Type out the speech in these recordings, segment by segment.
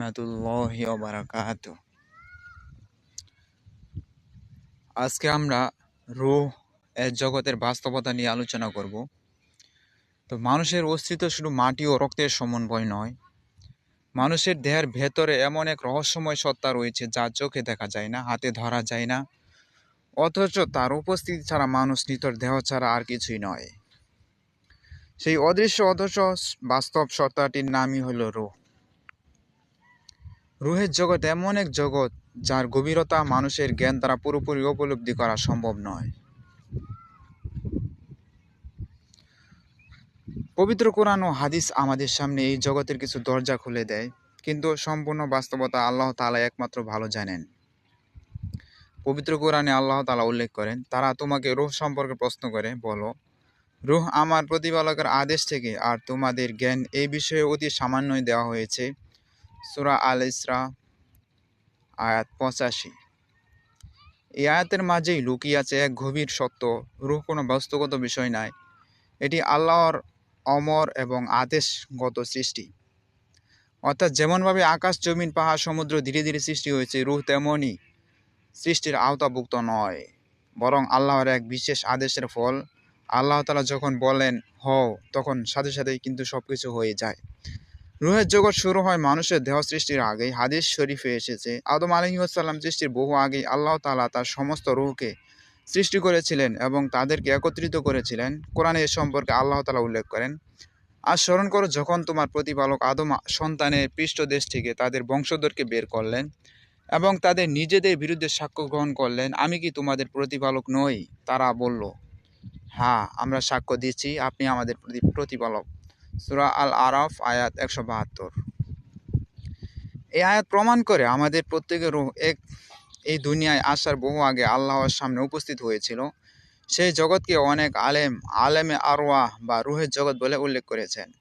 রহমতুল্লাহি বারাকাত আজকে আমরা রুহ এর জগতের বাস্তবতা নিয়ে আলোচনা করব। তো মানুষের অস্তিত্ব শুধু মাটি ও রক্তের সমন্বয় নয়, মানুষের দেহের ভেতরে এমন এক রহস্যময় সত্তা রয়েছে যা চোখে দেখা যায় না, হাতে ধরা যায় না, অথচ তার উপস্থিতি ছাড়া মানুষ নিতর দেহ ছাড়া আর কিছুই নয়। সেই অদৃশ্য অথচ বাস্তব সত্তাটির নামই হলো রুহ। রুহের জগৎ এমন এক জগৎ যার গভীরতা মানুষের জ্ঞান দ্বারা পুরোপুরি উপলব্ধি করা সম্ভব নয়। পবিত্র কোরআন ও হাদিস আমাদের সামনে এই জগতের কিছু দরজা খুলে দেয়, কিন্তু সম্পূর্ণ বাস্তবতা আল্লাহ তালা একমাত্র ভালো জানেন। পবিত্র কোরআনে আল্লাহ তালা উল্লেখ করেন, তারা তোমাকে রুহ সম্পর্কে প্রশ্ন করে, বলো, রুহ আমার প্রতিপালকের আদেশ থেকে আর তোমাদের জ্ঞান এই বিষয়ে অতি সামান্যই দেওয়া হয়েছে সুরা আল ইসরা আয়াত পঁচাশি। এই আয়াতের মাঝেই লুকিয়ে আছে এক গভীর সত্য, রুহ কোনো বস্তুগত বিষয় নয় এটি আল্লাহর অমর এবং আদেশগত সৃষ্টি। অর্থাৎ যেমনভাবে আকাশ, জমিন, পাহাড়, সমুদ্র ধীরে ধীরে সৃষ্টি হয়েছে, রুহ তেমনই সৃষ্টির আওতাভুক্ত নয়। বরং আল্লাহর এক বিশেষ আদেশের ফল, আল্লাহ তালা যখন বলেন, হও তখন সাথে সাথেই কিন্তু সব কিছু হয়ে যায়। রুহের জগৎ শুরু হয় মানুষের দেহ সৃষ্টির আগেই। হাদিস শরীফে এসেছে, আদম আলহিউসাল্লাম সৃষ্টির বহু আগেই আল্লাহ তালা তার সমস্ত রুহকে সৃষ্টি করেছিলেন এবং তাদেরকে একত্রিত করেছিলেন। কোরআনে এ সম্পর্কে আল্লাহ তালা উল্লেখ করেন, আর স্মরণ করো, যখন তোমার প্রতিপালক আদম সন্তানের পৃষ্ঠদেশ থেকে তাদের বংশধরকে বের করলেন এবং তাদের নিজেদের বিরুদ্ধে সাক্ষ্য গ্রহণ করলেন, আমি কি তোমাদের প্রতিপালক নই? তারা বলল হ্যাঁ আমরা সাক্ষ্য দিচ্ছি, আপনি আমাদের প্রতিপালক সুরা আল আরাফ আয়াত একশো বাহাত্তর। এই আয়াত প্রমাণ করে আমাদের প্রত্যেকের এক, এই দুনিয়ায় আসার বহু আগে আল্লাহর সামনে উপস্থিত হয়েছিল। সেই জগৎকে অনেক আলেম, আলেমে আরওয়াহ বা রুহের জগৎ বলে উল্লেখ করেছেন।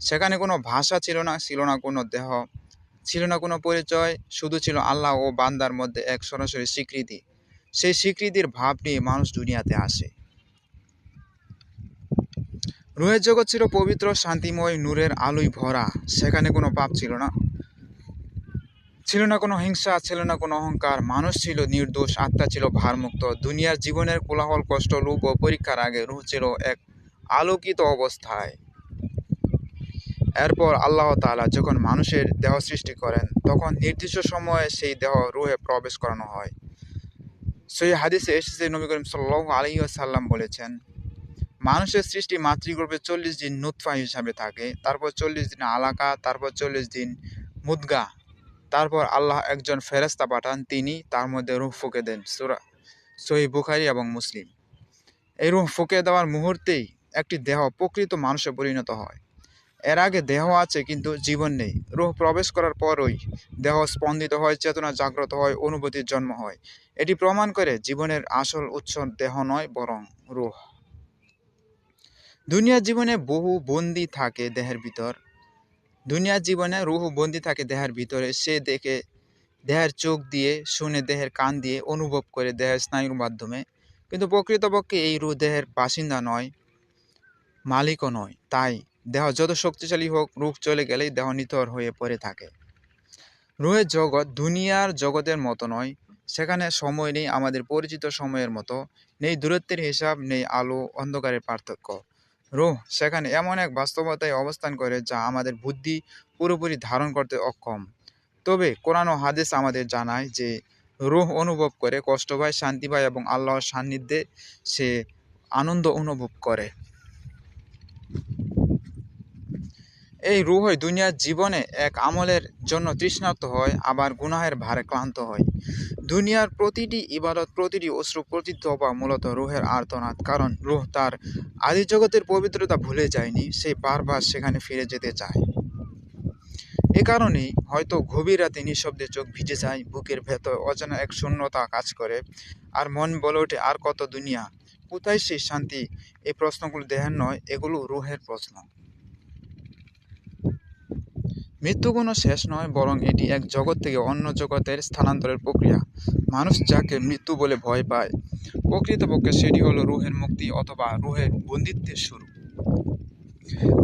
সেখানে কোনো ভাষা ছিল না ছিল না কোনো দেহ, ছিল না কোনো পরিচয়, শুধু ছিল আল্লাহ ও বান্দার মধ্যে এক সরাসরি স্বীকৃতি। সেই স্বীকৃতির ভাব নিয়ে মানুষ দুনিয়াতে আসে। রুহের জগৎ ছিল পবিত্র, শান্তিময়, নূরের আলোয় ভরা। সেখানে কোনো পাপ ছিল না। ছিল না কোনো হিংসা, ছিল না কোনো অহংকার। মানুষ ছিল নির্দোষ, আত্মা ছিল ভারমুক্ত। দুনিয়ার জীবনের কোলাহল, কষ্ট, লোভ ও পরীক্ষার আগে রুহ ছিল এক আলোকিত অবস্থায়। এরপর আল্লাহ তালা যখন মানুষের দেহ সৃষ্টি করেন, তখন নির্দিষ্ট সময়ে সেই দেহ রুহে প্রবেশ করানো হয়। সেই হাদিসে এসেছে, নবী করিম সাল্লাহ আলী সাল্লাম বলেছেন মানুষের সৃষ্টি মাতৃগর্ভে চল্লিশ দিন নুৎফা হিসাবে থাকে, তারপর চল্লিশ দিন আলাকা, তারপর চল্লিশ দিন মুদগা, তারপর আল্লাহ একজন ফেরেস্তা পাঠান, তিনি তার মধ্যে রুহ ফুঁকে দেন, সুরা সহি বুখারি এবং মুসলিম। এই রুহ ফুঁকে দেওয়ার মুহূর্তেই একটি দেহ প্রকৃত মানুষে পরিণত হয়। এর আগে দেহ আছে কিন্তু জীবন নেই। রুহ প্রবেশ করার পরই দেহ স্পন্দিত হয়, চেতনা জাগ্রত হয়, অনুভূতির জন্ম হয়। এটি প্রমাণ করে জীবনের আসল উৎস দেহ নয়, বরং রুহ। দুনিয়ার জীবনে বহু বন্দি থাকে দেহের ভিতর। দুনিয়ার জীবনে রুহু বন্দি থাকে দেহের ভিতরে। সে দেখে দেহের চোখ দিয়ে, শুনে দেহের কান দিয়ে অনুভব করে দেহের স্নায়ুর মাধ্যমে। কিন্তু প্রকৃতপক্ষে এই রুহ দেহের বাসিন্দা নয়, মালিকও নয়। তাই দেহ যত শক্তিশালী হোক রুখ চলে গেলেই দেহ নিতর হয়ে পড়ে থাকে। রুহের জগৎ দুনিয়ার জগতের মতো নয়। সেখানে সময় নেই, আমাদের পরিচিত সময়ের মতো। নেই দূরত্বের হিসাব, নেই আলো, অন্ধকারের পার্থক্য। রুহ, সেখানে এমন এক বাস্তবতায় অবস্থান করে যা আমাদের বুদ্ধি পুরোপুরি ধারণ করতে অক্ষম। তবে কোরআন ও হাদিস আমাদের জানায় যে, রুহ অনুভব করে কষ্ট পায়, শান্তি পায় এবং আল্লাহর সান্নিধ্যে সে আনন্দ অনুভব করে। এই রুহই দুনিয়ার জীবনে এক আমলের জন্য তৃষ্ণার্ত হয়, আবার গুনাহের ভারে ক্লান্ত হয়। দুনিয়ার প্রতিটি ইবাদত, প্রতিটি অশ্রু প্রতিধ্বপা মূলত রুহের আর্তনাদ। কারণ রুহ তার আদি জগতের পবিত্রতা ভুলে যায়নি, সে বারবার সেখানে ফিরে যেতে চায়। এ কারণেই হয়তো গভীর রাতে নিঃশব্দে চোখ ভিজে যায়, বুকের ভেতর অজানা এক শূন্যতা কাজ করে, আর মন বলে ওঠে, আর কত দুনিয়া? কোথায় সেই শান্তি? এই প্রশ্নগুলো দেহের নয়, এগুলো রুহের প্রশ্ন। মৃত্যু কোনো শেষ নয়, বরং এটি এক জগৎ থেকে অন্য জগতের স্থানান্তরের প্রক্রিয়া। মানুষ যাকে মৃত্যু বলে ভয় পায়, প্রকৃতপক্ষে সেটি হলো রুহের মুক্তি অথবা রুহের বন্দিত্বের শুরু।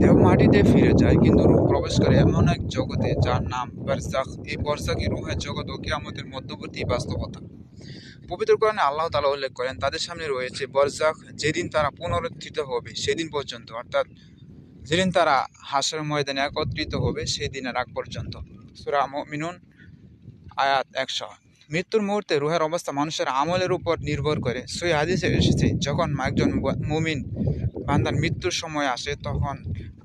দেহ মাটিতে ফিরে যায়, কিন্তু রূহ প্রবেশ করে এমন এক জগতে যার নাম বারজাখ এই বরজাকি রুহের জগৎ ও কিয়ামতের মধ্যবর্তী বাস্তবতা। পবিত্র কোরআনে আল্লাহ তালা উল্লেখ করেন, তাদের সামনে রয়েছে বরজাখ যেদিন তারা পুনরুত্থিত হবে, সেদিন পর্যন্ত। অর্থাৎ যেদিন তারা হাসের ময়দানে একত্রিত হবে, সেই দিনের আগ পর্যন্ত। সুরা মিনুন আয়াত একশো। মৃত্যুর মুহূর্তে রুহের অবস্থা মানুষের আমলের উপর নির্ভর করে। সই হাদিসে এসেছে, যখন একজন মুমিন বান্দার মৃত্যুর সময় আসে, তখন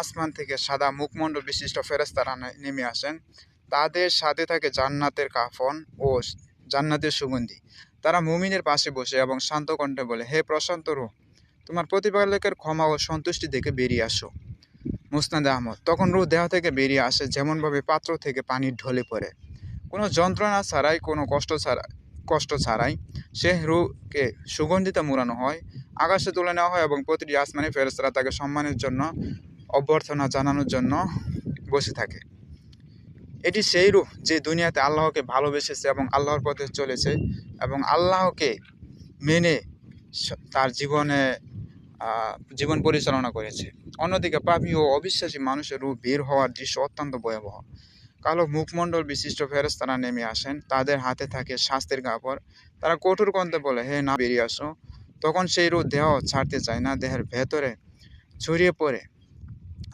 আসমান থেকে সাদা মুখমণ্ডল বিশিষ্ট ফেরেস্তারা নেমে আসেন। তাদের সাথে থাকে জান্নাতের কাফন ও জান্নাতের সুগন্ধি। তারা মুমিনের পাশে বসে এবং শান্ত কণ্ঠে বলে, হে প্রশান্ত রূহ, তোমার প্রতিপালকের ক্ষমা ও সন্তুষ্টি দেখে বেরিয়ে আসো। মুসনাদ আহমদ। তখন রুহ দেহ থেকে বেরিয়ে আসে, যেমনভাবে পাত্র থেকে পানির ঢলে পড়ে। কোনো যন্ত্রণা ছাড়াই, কোনো কষ্ট ছাড়া কষ্ট ছাড়াই সে রুকে সুগন্ধিতা মুড়ানো হয়, আকাশে তুলে নেওয়া হয় এবং প্রতিটি আসমানি ফেরেস্তারা তাকে সম্মানের জন্য, অভ্যর্থনা জানানোর জন্য বসে থাকে। এটি সেই রূহ যে দুনিয়াতে আল্লাহকে ভালোবেসেছে এবং আল্লাহর পথে চলেছে এবং আল্লাহকে মেনে তার জীবনে জীবন পরিচালনা করেছে। অন্যদিকে পাপি ও অবিশ্বাসী মানুষের রূপ বের হওয়ার দৃশ্য অত্যন্ত ভয়াবহ। কালো মুখমণ্ডল বিশিষ্ট ফেরস্তারা নেমে আসেন। তাদের হাতে থাকে শাস্তির কাপড়। তারা কঠোর কণ্ঠে বলে, হে না, বেরিয়ে আসো। তখন সেই রূপ দেহ ছাড়তে চায় না, দেহের ভেতরে ছড়িয়ে পড়ে।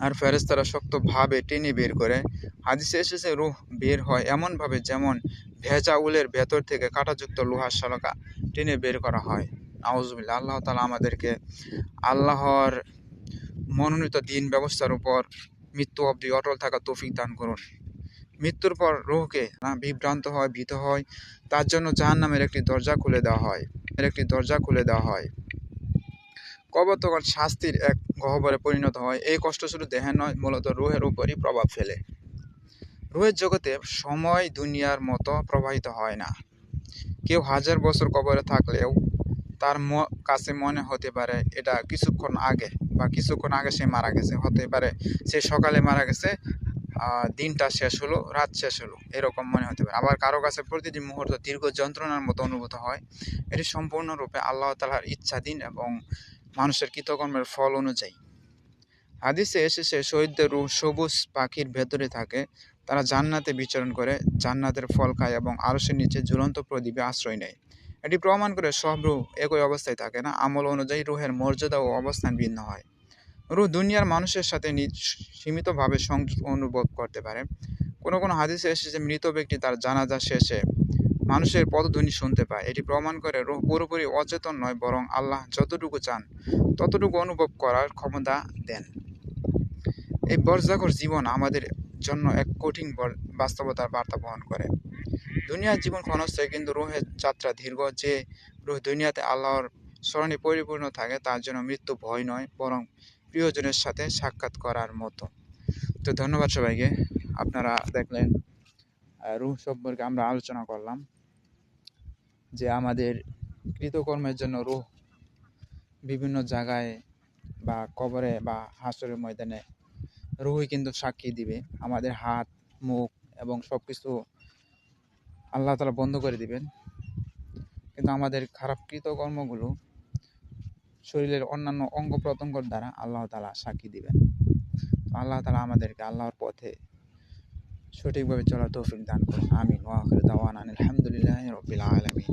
আর ফেরেস্তারা শক্তভাবে টেনে বের করে। হাদিসে এসেছে, রুহ বের হয় এমনভাবে যেমন ভেজা উলের ভেতর থেকে কাঁটাযুক্ত লোহার শলকা টেনে বের করা হয়। আউজবিল্লা আল্লাহ তালা আমাদেরকে আল্লাহর মনোনীত দিন ব্যবস্থার উপর মৃত্যু অবধি অটল থাকা তৌফিক দান করুন। মৃত্যুর পর রুহকে বিভ্রান্ত হয়, ভীত হয়, তার জন্য জাহান নামের একটি দরজা খুলে দেওয়া হয়। এর একটি দরজা খুলে দেওয়া হয়। কবর তখন শাস্তির এক গহ্বরে পরিণত হয়। এই কষ্ট শুধু দেহে নয়, মূলত রোহের উপরই প্রভাব ফেলে। রুহের জগতে সময় দুনিয়ার মতো প্রবাহিত হয় না। কেউ হাজার বছর কবরে থাকলেও তার কাছে মনে হতে পারে এটা কিছুক্ষণ আগে বা কিছুক্ষণ আগে সে মারা গেছে। হতে পারে সে সকালে মারা গেছে দিনটা শেষ হলো, রাত শেষ হলো, এরকম মনে হতে পারে। আবার কারও কাছে প্রতিটি মুহূর্ত দীর্ঘ যন্ত্রণার মতো অনুভূত হয়। এটি সম্পূর্ণরূপে আল্লাহ তালার ইচ্ছাধীন এবং মানুষের কৃতকর্মের ফল অনুযায়ী। হাদিসে এসেছে, শহীদদের সবুজ পাখির ভেতরে থাকে, তারা জান্নাতে বিচরণ করে, জান্নাতের ফল খায় এবং আরসের নিচে ঝুলন্ত প্রদীপে আশ্রয় নেয়। এটি প্রমাণ করে সব রুহ একই অবস্থায় থাকে না। আমল অনুযায়ী রুহের মর্যাদা ও অবস্থান ভিন্ন হয়। রুহ দুনিয়ার মানুষের সাথে সীমিতভাবে সংযোগ অনুভব করতে পারে। কোনো কোনো হাদিসে এসেছে, মৃত ব্যক্তি তার জানাজা শেষে মানুষের পদধ্বনি শুনতে পায়। এটি প্রমাণ করে রুহ পুরোপুরি অচেতন নয়, বরং আল্লাহ যতটুকু চান, ততটুকু অনুভব করার ক্ষমতা দেন। এই বর্জাকর জীবন আমাদের জন্য এক কঠিন বাস্তবতার বার্তা বহন করে। দুনিয়ার জীবন ক্ষণস্থায়ী কিন্তু রুহের যাত্রা দীর্ঘ যে রুহ দুনিয়াতে আল্লাহর স্মরণে পরিপূর্ণ থাকে, তার জন্য মৃত্যু ভয় নয়, বরং প্রিয়জনের সাথে সাক্ষাৎ করার মতো। তো ধন্যবাদ সবাইকে। আপনারা দেখলেন রুহ সম্পর্কে আমরা আলোচনা করলাম যে আমাদের কৃতকর্মের জন্য রুহ বিভিন্ন জায়গায় বা কবরে বা হাসরের ময়দানে রুহই কিন্তু সাক্ষী দিবে। আমাদের হাত, মুখ এবং সব কিছু আল্লাহ তালা বন্ধ করে দিবেন। কিন্তু আমাদের খারাপ কৃতকর্মগুলো শরীরের অন্যান্য অঙ্গ প্রত্যঙ্গর দ্বারা আল্লাহ তালা সাক্ষী দিবেন। আল্লাহ তালা আমাদেরকে আল্লাহর পথে সঠিকভাবে চলার তৌফিক দান করুন। আমিন। ওয়াখির দাওয়ান আলহামদুলিল্লাহ রবিল আলমিন।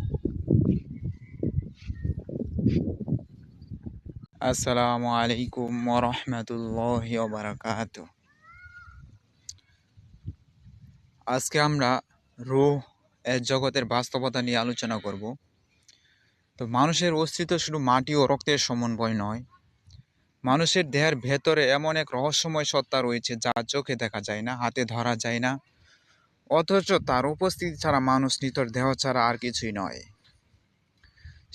আসসালামু আলাইকুম ওরহমতুল্লাহ আজকে আমরা রুহ জগতের বাস্তবতা নিয়ে আলোচনা করব। তো মানুষের অস্তিত্ব শুধু মাটি ও রক্তের সমন্বয় নয়, মানুষের দেহের ভেতরে এমন এক রহস্যময় সত্তা রয়েছে যা চোখে দেখা যায় না, হাতে ধরা যায় না। অথচ তার উপস্থিতি ছাড়া মানুষ নিতর দেহ ছাড়া আর কিছুই নয়।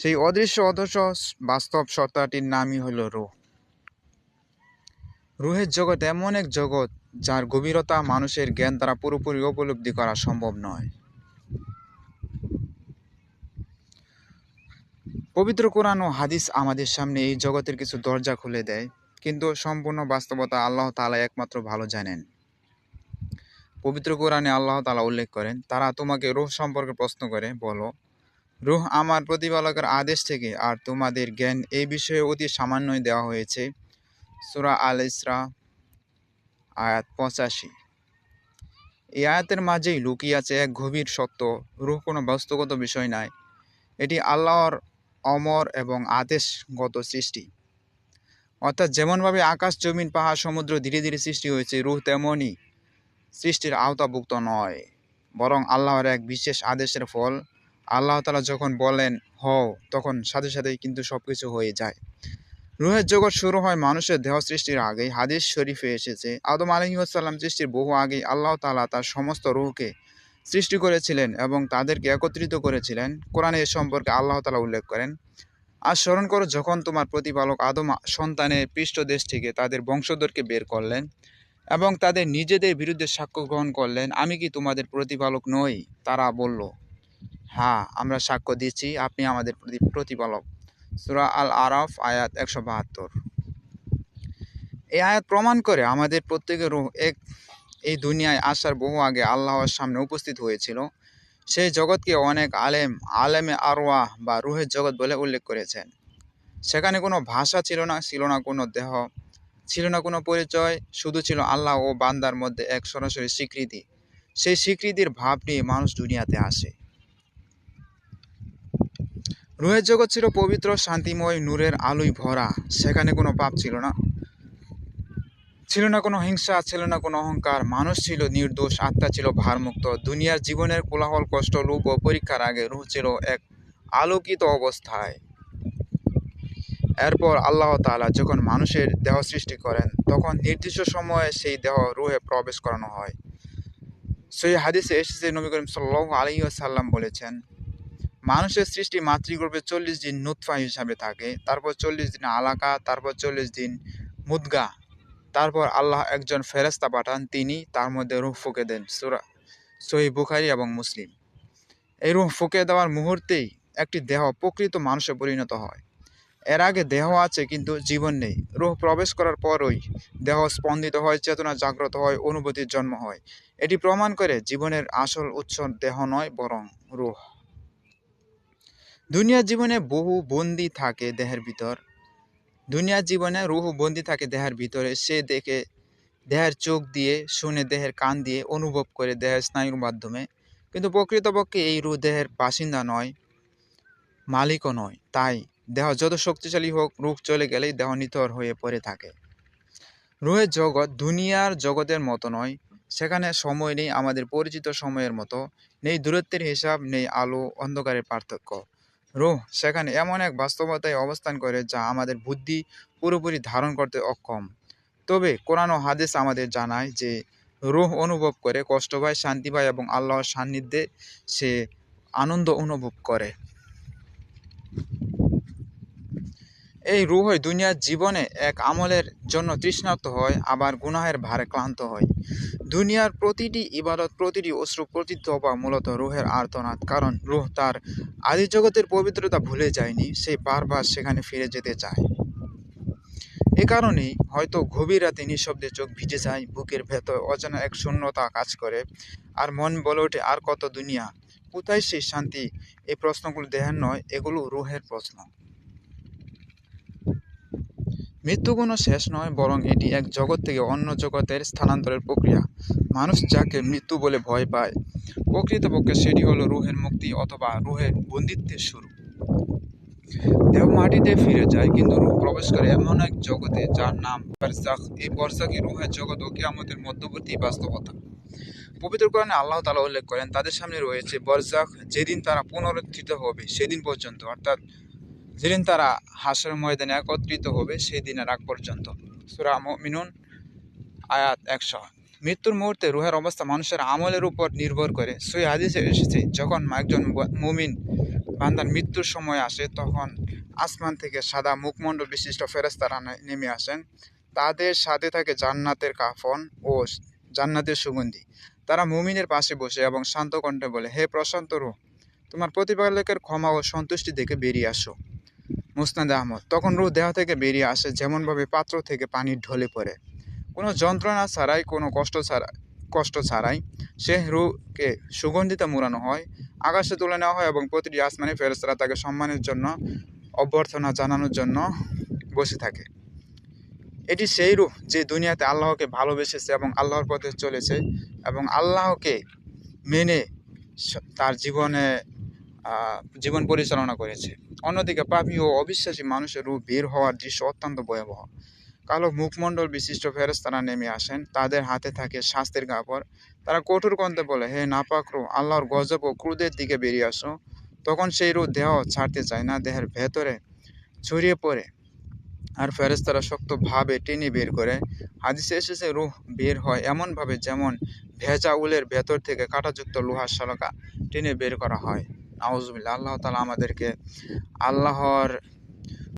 সেই অদৃশ্য অদৃশ্য বাস্তব সত্তাটির নামই হল রুহ। রুহের জগৎ এমন এক জগৎ যার গভীরতা মানুষের জ্ঞান দ্বারা পুরোপুরি উপলব্ধি করা সম্ভব নয়। পবিত্র কোরআন ও হাদিস আমাদের সামনে এই জগতের কিছু দরজা খুলে দেয়, কিন্তু সম্পূর্ণ বাস্তবতা আল্লাহ তালা একমাত্র ভালো জানেন। পবিত্র কোরআনে আল্লাহ তালা উল্লেখ করেন, তারা তোমাকে রুহ সম্পর্কে প্রশ্ন করে, বলো, রুহ আমার প্রতিপালকের আদেশ থেকে আর তোমাদের জ্ঞান এই বিষয়ে অতি সামান্যই দেওয়া হয়েছে। সুরা আল ইসরা, আয়াত পঁচাশি। এই আয়াতের মাঝেই লুকিয়ে আছে এক গভীর সত্য, রুহ কোনো বস্তুগত বিষয় নয়। এটি আল্লাহর অমর এবং আদেশগত সৃষ্টি। অর্থাৎ যেমনভাবে আকাশ, জমিন, পাহাড়, সমুদ্র ধীরে ধীরে সৃষ্টি হয়েছে, রুহ তেমনই সৃষ্টির আওতাভুক্ত নয়। বরং আল্লাহর এক বিশেষ আদেশের ফল, আল্লাহ তালা যখন বলেন, হও, তখন সাথে সাথেই কিন্তু সব কিছু হয়ে যায়। রুহের জগৎ শুরু হয় মানুষের দেহ সৃষ্টির আগেই। হাদিস শরীফে এসেছে, আদম আলহিউসাল্লাম সৃষ্টির বহু আগেই আল্লাহ তালা তার সমস্ত রুহকে সৃষ্টি করেছিলেন এবং তাদেরকে একত্রিত করেছিলেন। কোরআনে এ সম্পর্কে আল্লাহ তালা উল্লেখ করেন, আর স্মরণ করো, যখন তোমার প্রতিপালক আদম সন্তানের পৃষ্ঠদেশ থেকে তাদের বংশধরকে বের করলেন এবং তাদের নিজেদের বিরুদ্ধে সাক্ষ্য গ্রহণ করলেন, আমি কি তোমাদের প্রতিপালক নই? তারা বলল হ্যাঁ আমরা সাক্ষ্য দিচ্ছি, আপনি আমাদের প্রতি- প্রতিপালক। সুরা আল আরফ আয়াত একশো বাহাত্তর। এই আয়াত প্রমাণ করে আমাদের প্রত্যেকের এক এই দুনিয়ায় আসার বহু আগে আল্লাহর সামনে উপস্থিত হয়েছিল। সেই জগৎকে অনেক আলেম, আলেমে আরওয়াহ বা রুহের জগৎ বলে উল্লেখ করেছেন। সেখানে কোনো ভাষা ছিল না ছিল না কোনো দেহ, ছিল না কোনো পরিচয়, শুধু ছিল আল্লাহ ও বান্দার মধ্যে এক সরাসরি স্বীকৃতি। সেই স্বীকৃতির ভাব নিয়ে মানুষ দুনিয়াতে আসে। রুহের জগৎ ছিল পবিত্র, শান্তিময়, নূরের আলোয় ভরা। সেখানে কোনো পাপ ছিল না। ছিল না কোনো হিংসা, ছিল না কোনো অহংকার। মানুষ ছিল, নির্দোষ, আত্মা ছিল ভারমুক্ত। দুনিয়ার জীবনের কোলাহল, কষ্ট, লোভ ও পরীক্ষার আগে রুহ ছিল এক আলোকিত অবস্থায়। এরপর আল্লাহ তাআলা যখন মানুষের দেহ সৃষ্টি করেন, তখন নির্দিষ্ট সময়ে সেই দেহ রুহে প্রবেশ করানো হয়। সেই হাদিসে এসেছে, নবী করিম আলী সাল্লাম বলেছেন, মানুষের সৃষ্টি মাতৃগর্ভে চল্লিশ দিন নুৎফা হিসাবে থাকে, তারপর চল্লিশ দিন আলাকা, তারপর চল্লিশ দিন মুদগা। তারপর আল্লাহ একজন ফেরেস্তা পাঠান, তিনি তার মধ্যে রুহ ফুঁকে দেন, সুরা সহি বুখারি এবং মুসলিম। এই রুহ ফুঁকে দেওয়ার মুহূর্তেই একটি দেহ প্রকৃত মানুষে পরিণত হয়। এর আগে দেহ আছে কিন্তু জীবন নেই। রুহ প্রবেশ করার পরই দেহ স্পন্দিত হয়, চেতনা জাগ্রত হয়, অনুভূতির জন্ম হয়। এটি প্রমাণ করে জীবনের আসল উৎস দেহ নয়, বরং রুহ। দুনিয়ার জীবনে বহু বন্দি থাকে দেহের ভিতর। দুনিয়ার জীবনে রুহ বন্দি থাকে দেহের ভিতরে। সে দেখে দেহের চোখ দিয়ে, শুনে দেহের কান দিয়ে, অনুভব করে দেহের স্নায়ুর মাধ্যমে। কিন্তু প্রকৃতপক্ষে এই রুহ দেহের বাসিন্দা নয়, মালিকও নয়। তাই দেহ যত শক্তিশালী হোক রূপ চলে গেলেই দেহ নিথর হয়ে পড়ে থাকে। রুহের জগৎ দুনিয়ার জগতের মতো নয়। সেখানে সময় নেই, আমাদের পরিচিত সময়ের মতো। নেই দূরত্বের হিসাব, নেই আলো, অন্ধকারের পার্থক্য। রুহ, সেখানে এমন এক বাস্তবতায় অবস্থান করে যা আমাদের বুদ্ধি পুরোপুরি ধারণ করতে অক্ষম। তবে কোরআন ও হাদিস আমাদের জানায় যে, রুহ অনুভব করে কষ্ট পায়, শান্তি পায় এবং আল্লাহর সান্নিধ্যে সে আনন্দ অনুভব করে। এই রুহই দুনিয়ার জীবনে এক আমলের জন্য তৃষ্ণার্ত হয়, আবার গুনাহের ভারে ক্লান্ত হয়। দুনিয়ার প্রতিটি ইবাদত, প্রতিটি অশ্রু, প্রতিটি তবা মূলত রুহের আর্তনাদ। কারণ রুহ তার আদি জগতের পবিত্রতা ভুলে যায়নি, সে বারবার সেখানে ফিরে যেতে চায়। এ কারণেই হয়তো গভীর রাতে নিঃশব্দে চোখ ভিজে যায়, বুকের ভেতর অজানা এক শূন্যতা কাজ করে, আর মন বলে ওঠে, আর কত দুনিয়া? কোথায় সেই শান্তি? এই প্রশ্নগুলো দেহের নয়, এগুলো রুহের প্রশ্ন। মৃত্যু কোনো শেষ নয়, বরং এটি এক জগৎ থেকে অন্য জগতের স্থানান্তরের প্রক্রিয়া। মানুষ যাকে মৃত্যু বলে ভয় পায়, প্রকৃতপক্ষে সেটি হলো রুহের মুক্তি অথবা রুহের বন্দিত্বের শুরু। দেহ মাটিতে ফিরে যায়, কিন্তু রুহ প্রবেশ করে এমন এক জগতে যার নাম বরজাখ এই বরজাখই রুহের জগৎ ও কিয়ামতের মধ্যবর্তী বাস্তবতা। পবিত্র কোরআনে আল্লাহ তালা উল্লেখ করেন, তাদের সামনে রয়েছে বরজাখ যেদিন তারা পুনরুত্থিত হবে, সেদিন পর্যন্ত। অর্থাৎ যেদিন তারা হাসর ময়দানে একত্রিত হবে সেই দিনের আগ পর্যন্ত। সুরা মিনুন আয়াত একশো। মৃত্যুর মুহূর্তে রুহের অবস্থা মানুষের আমলের উপর নির্ভর করে। সই হাদিসে এসেছে, যখন একজন মুমিন বান্দার মৃত্যুর সময় আসে, তখন আসমান থেকে সাদা মুখমণ্ডল বিশিষ্ট ফেরেস্তারা নেমে আসেন। তাদের সাথে থাকে জান্নাতের কাফন ও জান্নাতের সুগন্ধি। তারা মুমিনের পাশে বসে এবং শান্ত কণ্ঠে বলে, হে প্রশান্ত রূহ, তোমার প্রতিপালকের ক্ষমা ও সন্তুষ্টি দেখে বেরিয়ে আসো। মুসনাদ আহমদ। তখন রুহ দেহ থেকে বেরিয়ে আসে, যেমনভাবে পাত্র থেকে পানির ঢলে পড়ে। কোনো যন্ত্রণা ছাড়াই, কোনো কষ্ট ছাড়া কষ্ট ছাড়াই সে রুহকে সুগন্ধিতে মুড়ানো হয়, আকাশে তুলে নেওয়া হয় এবং প্রতিটি আসমানি ফেরেস্তারা তাকে সম্মানের জন্য, অভ্যর্থনা জানানোর জন্য বসে থাকে। এটি সেই রূহ যে দুনিয়াতে আল্লাহকে ভালোবেসেছে এবং আল্লাহর পথে চলেছে এবং আল্লাহকে মেনে তার জীবনে জীবন পরিচালনা করেছে। অন্যদিকে পাপী ও অবিশ্বাসী মানুষের রূপ বের হওয়ার দৃশ্য অত্যন্ত ভয়াবহ। কালো মুখমণ্ডল বিশিষ্ট ফেরেস্তারা নেমে আসেন। তাদের হাতে থাকে শাস্তির কাপড়। তারা কঠোর কণ্ঠে বলে, হে নাপাক রূহ আল্লাহর গজব ও ক্রোধের দিকে বেরিয়ে আসো। তখন সেই রূপ দেহ ছাড়তে চায় না, দেহের ভেতরে ছড়িয়ে পড়ে। আর ফেরেস্তারা শক্তভাবে টেনে বের করে। হাদিসে এসেছে রুহ বের হয় এমনভাবে যেমন ভেজা উলের ভেতর থেকে কাঁটাযুক্ত লোহার শালকা টেনে বের করা হয়। আউজবিল্লা আল্লাহ তালা আমাদেরকে আল্লাহর